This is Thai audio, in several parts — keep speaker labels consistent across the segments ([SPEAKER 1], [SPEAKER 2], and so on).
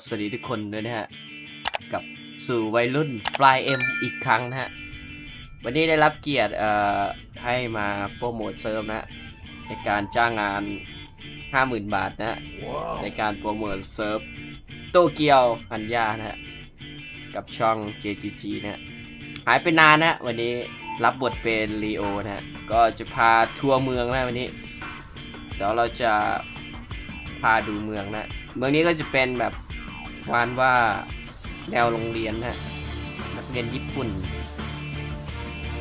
[SPEAKER 1] ก็สวัสดีทุกคนด้วยนะฮะ กับสู่วัยรุ่น Fly M อีกครั้งนะฮะ วันนี้ได้รับเกียรติเอ่อให้มาโปรโมทเซิร์ฟนะฮะในการจ้างงาน 50,000 บาทนะฮะในการโปรโมทเซิร์ฟโตเกียวฮันยานะฮะ กับช่อง JGG นะฮะ หายไปนานนะฮะวันนี้รับบทเป็นลีโอนะฮะ ก็จะพาทัวร์เมืองนะวันนี้เดี๋ยวเราจะพาดูเมืองนะ เมืองนี้ก็จะเป็นแบบ วานว่าแนวโรงเรียนนะนักเรียนญี่ปุ่น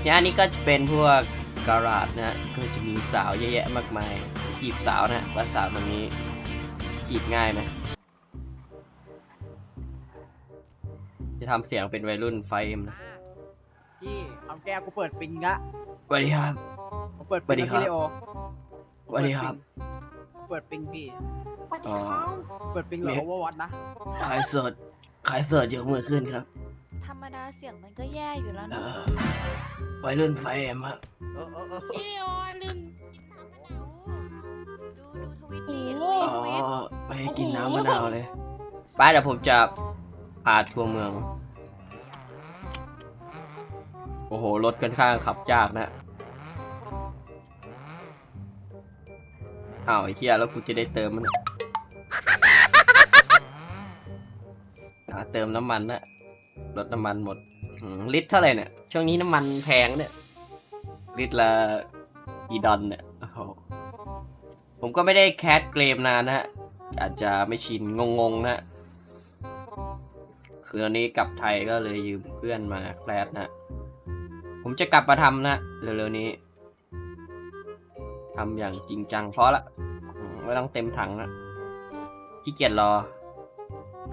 [SPEAKER 1] เนี่ยอันนี้ก็จะเป็นพวกการาดนะก็จะมีสาวเยอะแยะมากมาย จีบสาวนะว่าสาวตรงนี้จีบง่ายไหมจะทำเสียงเป็นวัยรุ่นไฟเอ็มนะ
[SPEAKER 2] พี่ทำแก้วกูเปิดปิงละ
[SPEAKER 1] สวัสดีครับ
[SPEAKER 2] กูเปิด
[SPEAKER 1] สวั
[SPEAKER 2] ปิ
[SPEAKER 1] ส
[SPEAKER 2] ง
[SPEAKER 1] ดีครับ
[SPEAKER 2] วิดีโอ
[SPEAKER 1] สวัสดีครับ
[SPEAKER 2] เปิดปิงพี่
[SPEAKER 1] อ๋อ
[SPEAKER 2] เปิดปิงเหรอ
[SPEAKER 1] เนี่ย
[SPEAKER 2] โอเวอร์วอตนะ
[SPEAKER 1] ขายสด ขายสดยกมือขึ้นครับ
[SPEAKER 3] ธรรมดาเสียงมันก็แย่อยู่แล้ว
[SPEAKER 1] เอ
[SPEAKER 3] นะ
[SPEAKER 1] อวัยรุ่นไฟเอ็มครับ
[SPEAKER 4] พี่ลีโอลืม
[SPEAKER 3] ดูดูทวิตดีท
[SPEAKER 1] อ๋อ
[SPEAKER 3] วิต
[SPEAKER 1] ไม่ได้กินน้ำมะนาวเลยไปเดี๋ยวผมจะพาทัวร์เมือง โอ้โห รถค่อนข้างขับยากนะอ้าวไอ้เหี้ยแล้วกูจะได้เติมมันย เติมน้ำมันนะรถน้ำมันหมดอืมลิตรเท่าไหร่เนี่ย ช่วงนี้น้ำมันแพงเนี่ยลิตรละกี่ดอนเนี่ยโอ้โหผมก็ไม่ได้แคสเกมนานนะฮะอาจจะไม่ชินงงๆนะคือตอนนี้กลับไทยก็เลยยืมเพื่อนมาแคสนะผมจะกลับมาทำนะเร็วๆนี้ทำอย่างจริงจังเพราะละไม่ต้องเต็มถังนะขี้เกียจรอ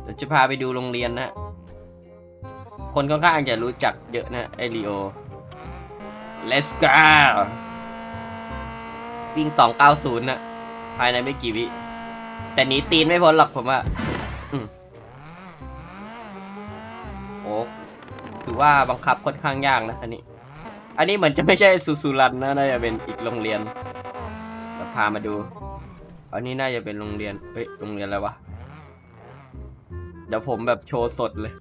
[SPEAKER 1] เดี๋ยวจะพาไปดูโรงเรียนนะ คนค่อนข้างจะรู้จักเยอะนะไอรีโอ let's go วิ่ง 290 นะ ภายในไม่กี่วิ แต่หนีตีนไม่พ้นหรอกผมว่าโอ้ถือว่าบังคับค่อนข้างยากนะ อันนี้ อันนี้เหมือนจะไม่ใช่ซูซูรันนะ น่าจะเป็นอีกโรงเรียนเดี๋ยวพามาดู อันนี้น่าจะเป็นโรงเรียน เฮ้ย โรงเรียนอะไรวะ เดี๋ยวผมแบบโชว์สดเลย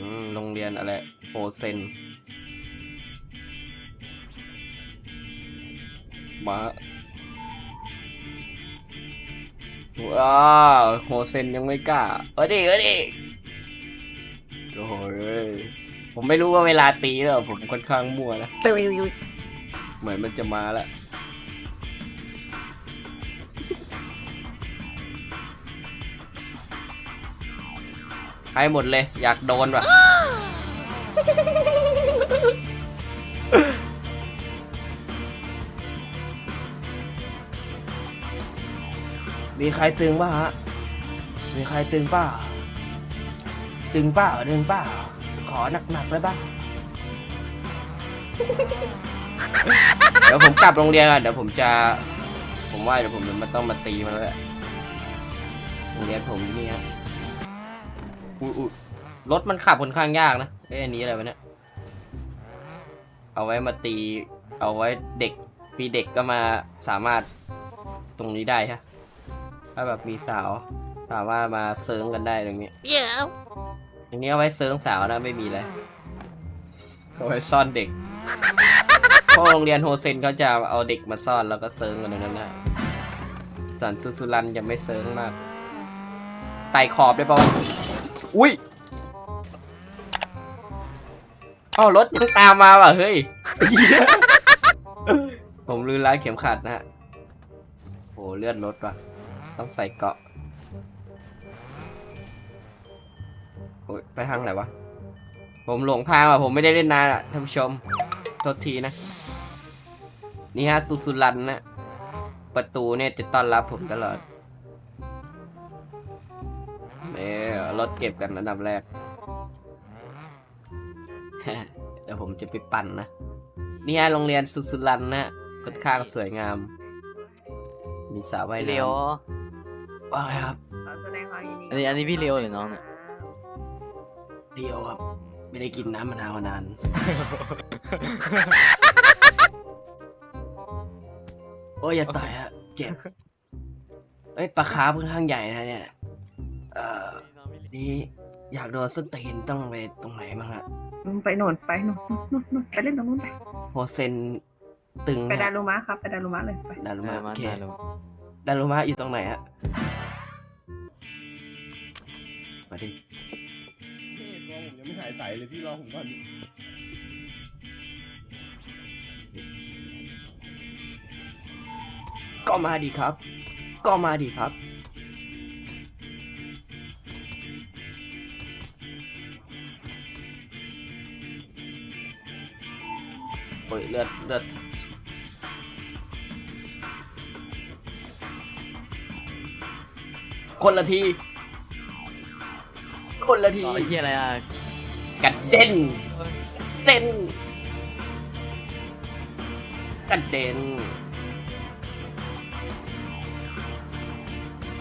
[SPEAKER 1] อืมโรงเรียนอะไรโอเซนมาว้าวโฮเซนยังไม่กล้าเออดิเออดิโอ้โหเอ้ยผมไม่รู้ว่าเวลาตีแล้วผมค่อนข้างมั่วนะเหมือนมันจะมาแล้ว ให้หมดเลย อยากโดนว่ะมีใครตึงป่ะฮะ มีใครตึงเปล่าตึงเปล่าตึงเปล่าขอหนักๆเลยป่ะเดี๋ยวผมกลับโรงเรียนก่อนเดี๋ยวผมจะ ผมว่าเดี๋ยวผมมันต้องมาตีมันแล้วแหละโรงเรียนผมที่นี่ฮะ อุ้ยอุ้ยรถมันขับค่อนข้างยากนะเอ้ยอันนี้อะไรวะเนี่ยเอาไว้มาตี เอาไว้เด็กมีเด็กก็มาสามารถตรงนี้ได้ฮะถ้าแบบมีสาวสามารถมาเซิร์งกันได้ตรงนี้
[SPEAKER 4] เดี๋ยว
[SPEAKER 1] อย่างนี้เอาไว้เซิร์งสาวนะไม่มีเลยเอาไว้ซ่อนเด็กเพราะโรงเรียนโฮเซนเขาจะเอาเด็กมาซ่อนแล้วก็เซิร์งกันในนั้นนะส่วนซูซูรันยังไม่เซิร์งมากไต่ขอบได้ปะวะ อุ้ยเอ้ารถยังตามมาว่ะเฮ้ย ผมลืมร้านเข็มขัดนะฮะโหเลื่อนรถว่ะ ต้องใส่เกาะโอ้ยไปทางไหนวะ ผมหลงทางอะ ผมไม่ได้เล่นนานอะท่านผู้ชมโทษทีนะ นี่ฮะ สุสุรันนะ ประตูเนี่ยจะต้อนรับผมตลอด นี่ยรถเก็บกันอันดับแรก เดี๋ยวผมจะไปปั่นนะ นี่ฮะโรงเรียนสุสุรันนะค่อนข้างสวยงาม มีสระว่าย
[SPEAKER 5] พี่
[SPEAKER 1] น้
[SPEAKER 5] เลียวำ
[SPEAKER 1] ว่าไงครับ
[SPEAKER 5] อันนี้อันนี้พี่เลียวหรือน้องเนี่ย
[SPEAKER 1] เดียวครับ ไม่ได้กินน้ำมะนาวมานาน โอ้ยอย่าต่อยฮะเจ็บเอ้ยปลาคาร์ฟค่อนข้างใหญ่นะเนี่ยเอ่อ นี่อยากโดนส้นตีนต้องไปตรงไหนบ้างอะ
[SPEAKER 6] อืมไปโน่นไปโน่นนู่นนู่นนู่นไปเล่นตรงนู้นไป
[SPEAKER 1] โฮเซนตึง
[SPEAKER 6] ไปดา
[SPEAKER 1] ฮะ
[SPEAKER 6] รุมะครับไปดารุมะเลยไป
[SPEAKER 1] ดารุ
[SPEAKER 5] เอ
[SPEAKER 1] มะ
[SPEAKER 5] อ
[SPEAKER 1] โอ
[SPEAKER 5] มา
[SPEAKER 1] เค
[SPEAKER 5] ได้แล้ว
[SPEAKER 1] ดารุมะอยู่ตรงไหนฮะมาดิ
[SPEAKER 7] พี่ตัวผมยังไม่หายใสเลยพี่รอผมก่อน
[SPEAKER 1] ก็มาดีครับ ก็มาดีครับ เฮ้ยเลือดเลือดคนละที คนละที
[SPEAKER 5] ต่อไอ้เหี้ยอะไรอะ
[SPEAKER 1] กัดเด่นเต้นกัดเด่น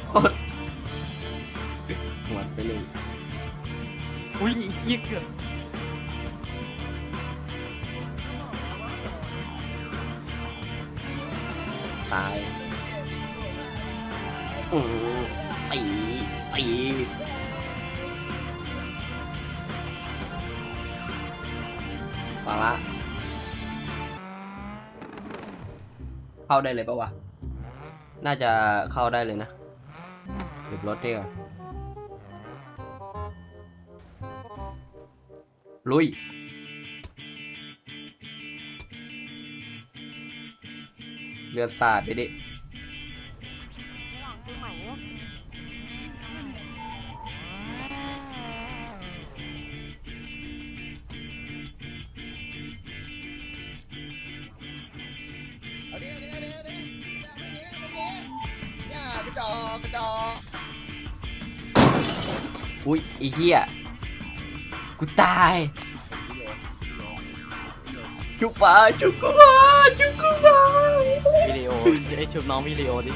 [SPEAKER 1] โคตรหวดไปเลย
[SPEAKER 5] อุ้ยเหี้ยเกือบ
[SPEAKER 1] ตายอืมตีตีมาละเข้าได้เลยปะวะ น่าจะเข้าได้เลยนะเก็บรถดีกว่าลุย เลือดสาดไปดิ
[SPEAKER 7] เอาดิเอาดิเอาดิเอาดิอย่าไปเนี้ยไปเนี้ยอย่ากระจอกกระจอก
[SPEAKER 1] อุ้ยไอีเหี้ยกูตายจุกมาจุกกูมาจุกกูมา
[SPEAKER 5] วิดีโอไอ้ชุบน้องวิดีโอดิ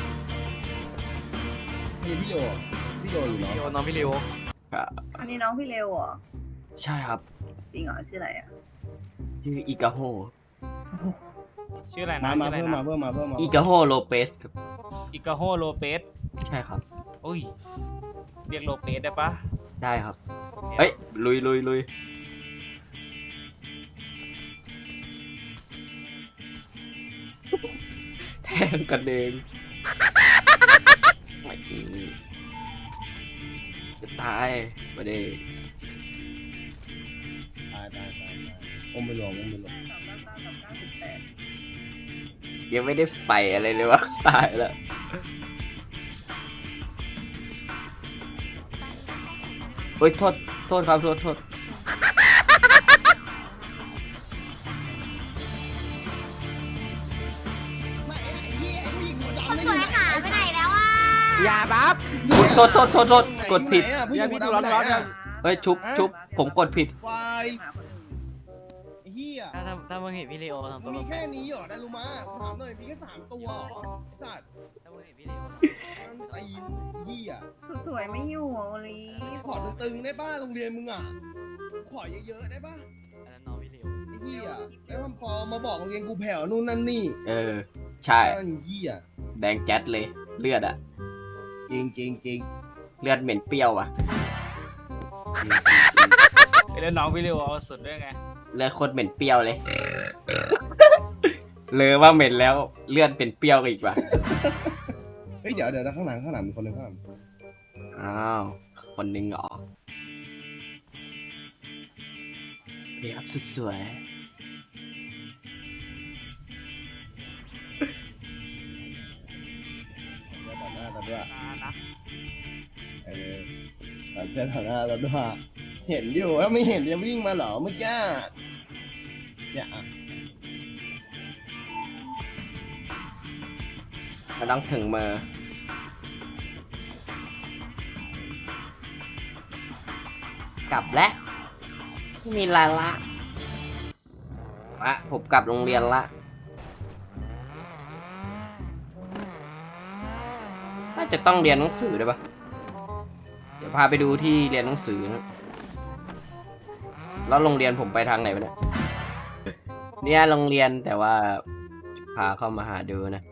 [SPEAKER 7] นี่พี่โยพี่โยอยู่
[SPEAKER 5] วิ
[SPEAKER 7] เนาะ
[SPEAKER 5] ดีโอน้องวิดีโอ
[SPEAKER 6] อันนี้น้องพี่เร็วเหรอ
[SPEAKER 1] ใช่ครับ
[SPEAKER 6] จริงเหรอชื่ออะไรอะ
[SPEAKER 1] ชื่ออิกาโฮ
[SPEAKER 8] ชื่ออะไร
[SPEAKER 7] มา
[SPEAKER 8] นะ
[SPEAKER 7] มา
[SPEAKER 8] ชื่อ
[SPEAKER 7] เพิ่ม
[SPEAKER 8] อะไร
[SPEAKER 7] มา
[SPEAKER 8] นะ
[SPEAKER 7] เพิ่มมาเพิ่มมา
[SPEAKER 1] อิกาโฮโลเปสครับ
[SPEAKER 8] อิกาโฮโลเปส
[SPEAKER 1] ใช่ครับ
[SPEAKER 8] อุ้ย เรียกโลเปสได้ปะ
[SPEAKER 1] ได้ครับเฮ้ยลุยลุยลุย ทงกันเองไม่จะตายมาดิ
[SPEAKER 7] ตายตายตายตายอมไปรวมอมไปรวม
[SPEAKER 1] ยังไม่ได้ไฟอะไรเลยวะตายแล้วเฮ้ยโทษโทษครับโทษโทษ
[SPEAKER 7] อะ
[SPEAKER 2] อย่าบัฟ
[SPEAKER 1] อุ๊ยโทษโทษโทษโทษกดผิด
[SPEAKER 7] ไหนอะผู้หญิงหัว
[SPEAKER 2] อย่า
[SPEAKER 7] ดำ
[SPEAKER 2] พี่
[SPEAKER 7] ไหน
[SPEAKER 2] ดูร้อนๆกั
[SPEAKER 7] อะ
[SPEAKER 2] น
[SPEAKER 1] เฮ้ยชุบชุบผมกดผิด
[SPEAKER 7] ควายไอ้เหี้ย
[SPEAKER 5] ถ้าถ้าถ้ามึงเห็นวิดีโอทำ
[SPEAKER 7] มั
[SPEAKER 5] ตัวน
[SPEAKER 7] มี
[SPEAKER 5] แบบ
[SPEAKER 7] แค่นี้เหรอได้รู้มากูถามหน่อยมีแค่สามตัวเหรอไอ้สัตว์
[SPEAKER 5] ถ้ามึงเห็นวิดีโอ
[SPEAKER 7] มันตีนไอ้เหี้ย
[SPEAKER 6] สวยไม่อยู่อะโอลี
[SPEAKER 7] ขอตึงๆได้ป่ะโรงเรียนมึงอะขอเยอะๆได้ป่ะ
[SPEAKER 5] อันนั้นน้องวิดีโอ
[SPEAKER 7] ไอ้เหี้ยแล้วมันพอมาบอกโรงเรียนกูแผ่วนู่นนั่นนี่
[SPEAKER 1] เออ ใช่
[SPEAKER 7] นั่นเหี้ย
[SPEAKER 1] แดงแจ๊ดเลย เลือดอะ
[SPEAKER 7] จริงจริงจริง
[SPEAKER 1] เลือดเหม็นเปรี้ยวอะ
[SPEAKER 8] ไปเล่นน้องวิดีโอเอาสุดด้วยไง
[SPEAKER 1] เลือดโคตรเหม็นเปรี้ยวเลย เลยว่าเหม็นแล้วเลือดเป็นเปรี้ยวอีกว่ะ
[SPEAKER 7] เฮ้ยเดี๋ยวเดี๋ยวข้างหลังข้างหลังมีคนหนึงข้างหลัง
[SPEAKER 1] อ้าว คนหนึ่งเหรอ เรียบสุดสวย
[SPEAKER 7] เดี๋ยวต่อหน้าเราด้วยเห็นอยู่แล้วไม่เห็นจะวิ่งมาเหรอเมื่อกี้เนี่ยอะ
[SPEAKER 1] มันต้องถึงมือ กลับแล้วไม่มีอะไรละอะผมกลับโรงเรียนละน่าจะต้องเรียนหนังสือด้วยปะ พาไปดูที่เรียนหนังสือนะแล้วโรงเรียนผมไปทางไหนวะเนี่ยเนี่ยโรงเรียนแต่ว่าพาเข้ามาหาดูนะ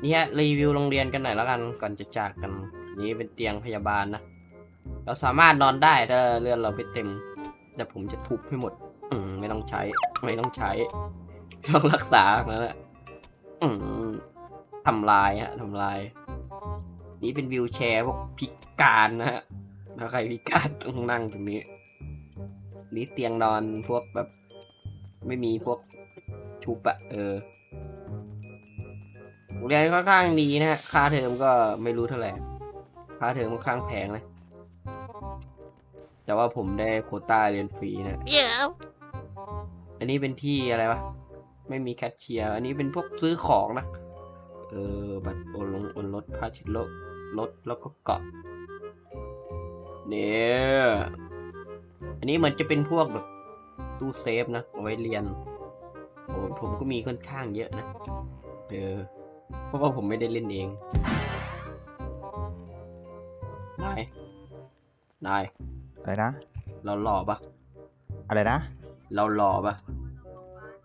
[SPEAKER 1] เนี่ฮะรีวิวโรงเรียนกันหน่อยแล้วกันก่อนจะจากกัน นี่เป็นเตียงพยาบาลนะเราสามารถนอนได้ถ้าเลือดเราไม่เต็ม แต่ผมจะทุบให้หมด อืมไม่ต้องใช้ ไม่ต้องใช้ต้องรักษานั่นแหละทำลายฮะทำลาย นี่เป็นวิวแชร์พวกพิการนะฮะถ้าใครพิการต้องนั่งตรงนี้ นี่เตียงนอนพวกแบบ ไม่มีพวกชุบอะเออโรงเรียนค่อนข้างดีนะฮะ ค่าเทอมก็ไม่รู้เท่าไหร่ ค่าเทอมค่อนข้างแพงนะ แต่ว่าผมได้โควต้าเรียนฟรีนะ
[SPEAKER 4] เดี๋ยว
[SPEAKER 1] อันนี้เป็นที่อะไรวะ ไม่มีแคชเชียร์ อันนี้เป็นพวกซื้อของนะ เออ บัตรโอนลงโอนรถพาชิดรถ รถแล้วก็เกาะเนี่ยอันนี้เหมือนจะเป็นพวกแบบตู้เซฟนะเอาไว้เรียนโอ้ผมก็มีค่อนข้างเยอะนะเออเพราะว่าผมไม่ได้เล่นเองนายนาย
[SPEAKER 9] อะไรนะ
[SPEAKER 1] เราหล่อปะ
[SPEAKER 9] อะไรนะ
[SPEAKER 1] เราหล่อปะ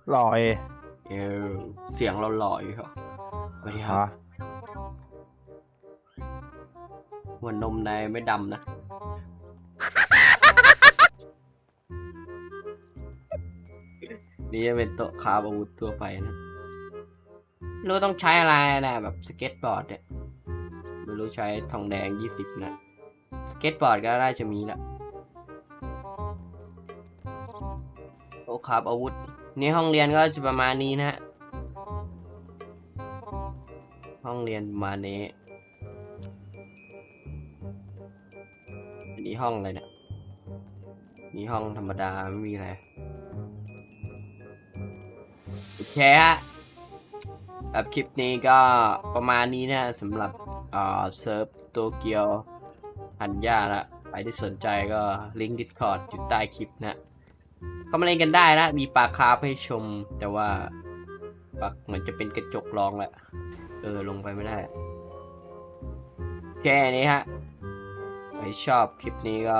[SPEAKER 9] หล่อเอ
[SPEAKER 1] เออเสียงเราหล่ออยู่เหรอสวัสดีค
[SPEAKER 9] อ๋
[SPEAKER 1] รั
[SPEAKER 9] อบ
[SPEAKER 1] หัวนมนายไม่ดำนะ นี่จะเป็นโต๊ะคาฟอาวุธทั่วไปนะไม่รู้ต้องใช้อะไรนะแบบสเก็ตบอร์ดเนี่ย ไม่รู้ใช้ทองแดงยี่สิบนะ สเก็ตบอร์ดก็น่าจะมีละโต๊ะคาฟอาวุธ นี่ห้องเรียนก็จะประมาณนี้นะฮะห้องเรียนประมาณนี้ นนี้ห้องอะไรเนี่ย นี่ห้องธรรมดาไม่มีอะไรโอเคฮะแบบคลิปนี้ก็ประมาณนี้นะสำหรับเอ่อเซิร์ฟโตเกียวฮันย่าละใครที่สนใจก็ลิงก์ Discord อยู่ใต้คลิปนะก็มาเล่นกันได้นะมีปลาคาร์ฟให้ชม แต่ว่าปลาเหมือนจะเป็นกระจกรองแหละ เออลงไปไม่ได้ แค่นี้ฮะ ครชอบคลิปนี้ก็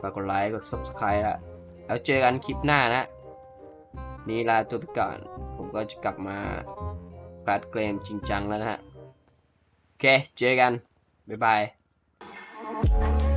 [SPEAKER 1] ฝากกดไลค์ กด Subscribe ละแล้วเจอกันคลิปหน้านะ นี่ลาตัวไปก่อน ผมก็จะกลับมาปรัดเกมจริงจังแล้วนะฮะ โอเค เจอกัน บ๊ายบาย